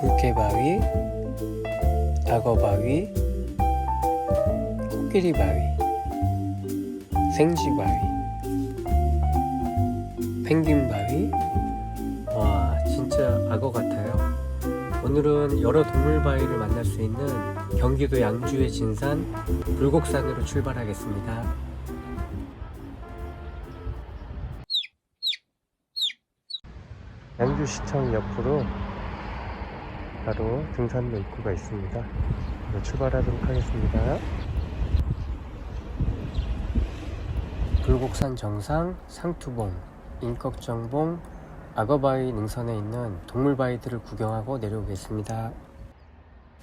물개바위, 악어바위, 코끼리바위, 생쥐바위, 펭귄바위. 와, 진짜 악어 같아요. 오늘은 여러 동물바위를 만날 수 있는 경기도 양주의 진산 불곡산으로 출발하겠습니다. 양주시청 옆으로 바로 등산로 입구가 있습니다. 네, 출발하도록 하겠습니다. 불곡산 정상, 상투봉, 인꺽정봉, 악어바위 능선에 있는 동물바위들을 구경하고 내려오겠습니다.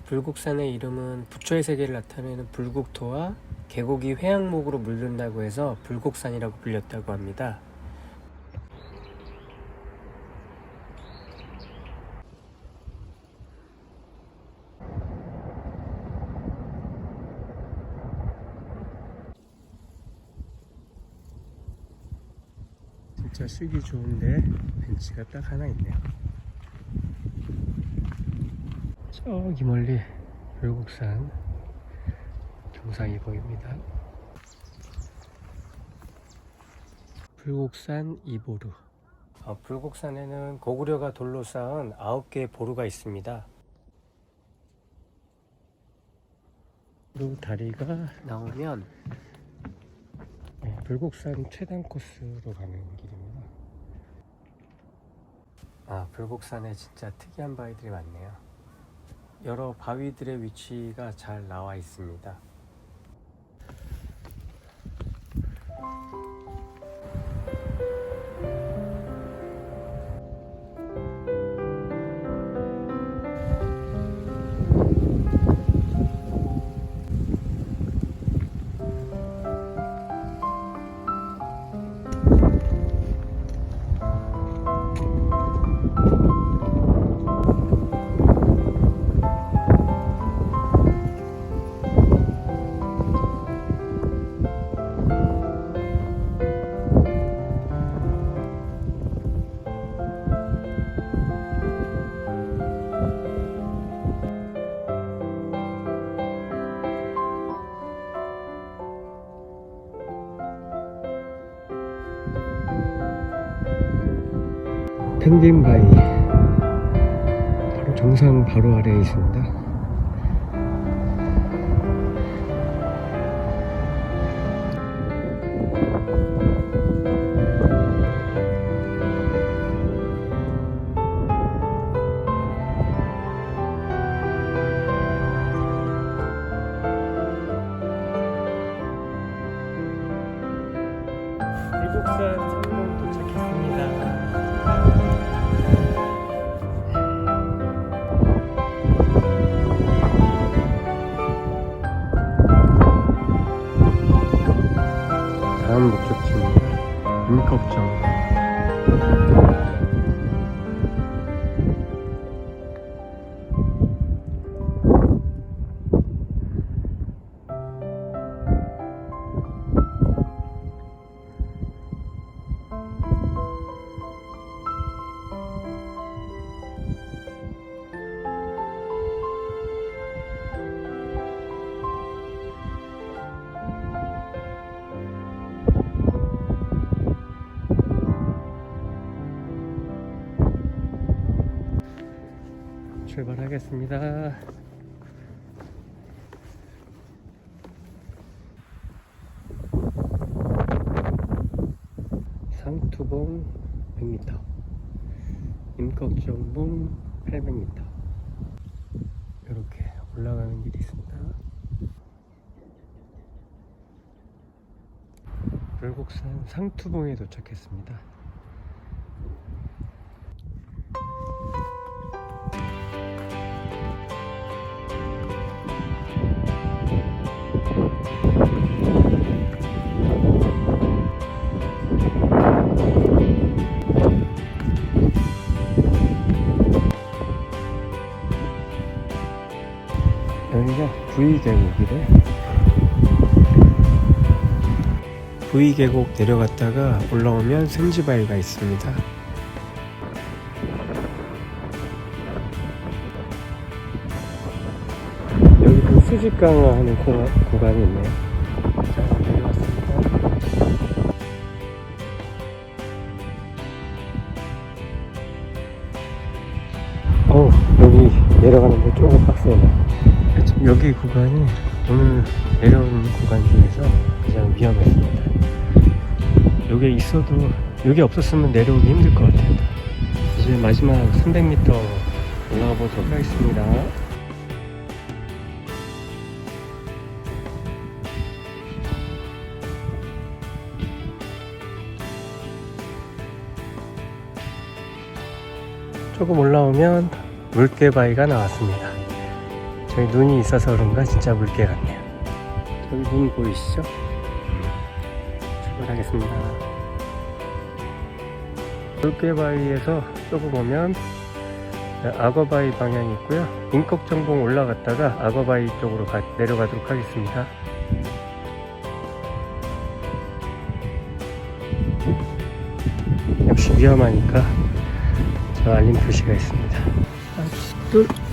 불곡산의 이름은 부처의 세계를 나타내는 불국토와 계곡이 회양목으로 물든다고 해서 불곡산이라고 불렸다고 합니다. 진짜 쉬기 좋은데 벤치가 딱 하나 있네요. 저기 멀리 불국산 정상이 보입니다. 불곡산 이보루. 어, 불곡산에는 고구려가 돌로 쌓은 9개의 보루가 있습니다. 그리고 다리가 나오면 네, 불곡산 최단 코스로 가는 길입니다. 아, 불곡산에 진짜 특이한 바위들이 많네요. 여러 바위들의 위치가 잘 나와 있습니다. 펭귄 바위 바로 정상 바로 아래에 있습니다. 다음 목적지입니다. 임꺽정. 출발하겠습니다. 상투봉 100m, 임꺽정봉 800m. 이렇게 올라가는 길이 있습니다. 불곡산 상투봉에 도착했습니다. 여기가 V계곡이래. V계곡 내려갔다가 올라오면 생지바위가 있습니다. 수직 강화 하는 구- 구간이 있네요. 자, 내려왔습니다. 어 여기 내려가는데 조금 빡세네. 여기 구간이 오늘 내려오는 구간 중에서 가장 위험했습니다. 여기에 있어도 여기 없었으면 내려오기 힘들 것 같아요. 이제 마지막 300m 올라가 보도록 하겠습니다. 조금 올라오면 물개바위가 나왔습니다. 저희 눈이 있어서 그런가 진짜 물개 같네요. 저기 눈 보이시죠? 출발하겠습니다. 물개바위에서 조금 오면 악어바위 방향이 있고요. 인걱정봉 올라갔다가 악어바위 쪽으로 가- 내려가도록 하겠습니다. 역시 위험하니까 저 알림 표시가 있습니다. 하나, 둘, 하나, 둘.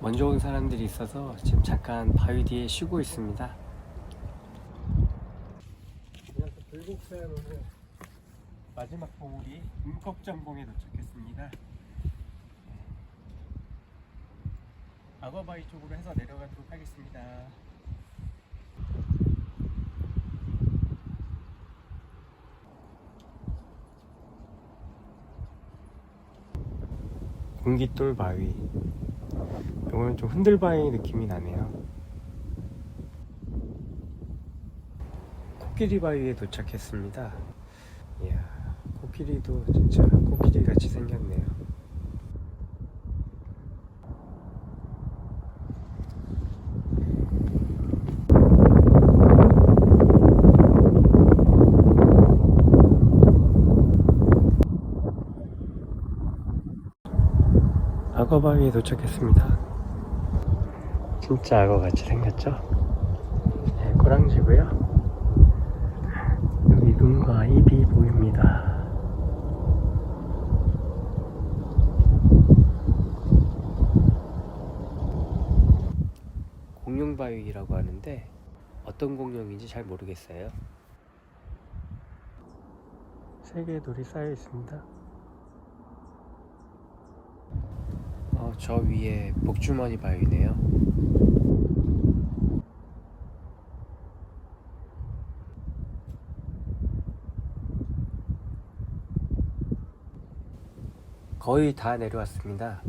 먼저 온 사람들이 있어서 지금 잠깐 바위 뒤에 쉬고 있습니다. 오늘 마지막 봉우리 음꺽정봉에 도착했습니다. 악어바위 쪽으로 해서 내려가도록 하겠습니다. 공기돌 바위. 이거는 좀 흔들바위 느낌이 나네요. 코끼리 바위에 도착했습니다. 이야, 코끼리도 진짜 코끼리 같이 생겼네요. 바위에 도착했습니다. 진짜 악어 같이 생겼죠? 네, 고랑지고요. 여기 눈과 입이 보입니다. 공룡바위라고 하는데 어떤 공룡인지 잘 모르겠어요. 세 개의 돌이 쌓여 있습니다. 어, 저 위에 복주머니 바위네요. 거의 다 내려왔습니다.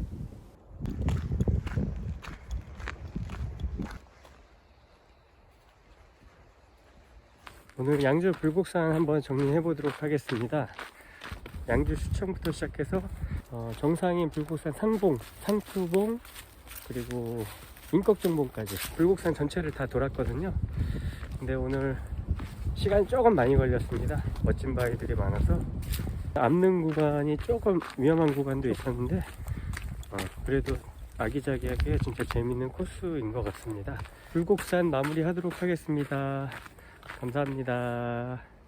오늘 양주 불국산 한번 정리해 보도록 하겠습니다. 양주 수청부터 시작해서 어, 정상인 불국산 상봉, 상투봉 그리고 인꺽정봉까지 불국산 전체를 다 돌았거든요. 근데 오늘 시간이 조금 많이 걸렸습니다. 멋진 바위들이 많아서 앞는 구간이 조금 위험한 구간도 있었는데 어, 그래도 아기자기하게 진짜 재밌는 코스인 것 같습니다. 불곡산 마무리 하도록 하겠습니다. 감사합니다.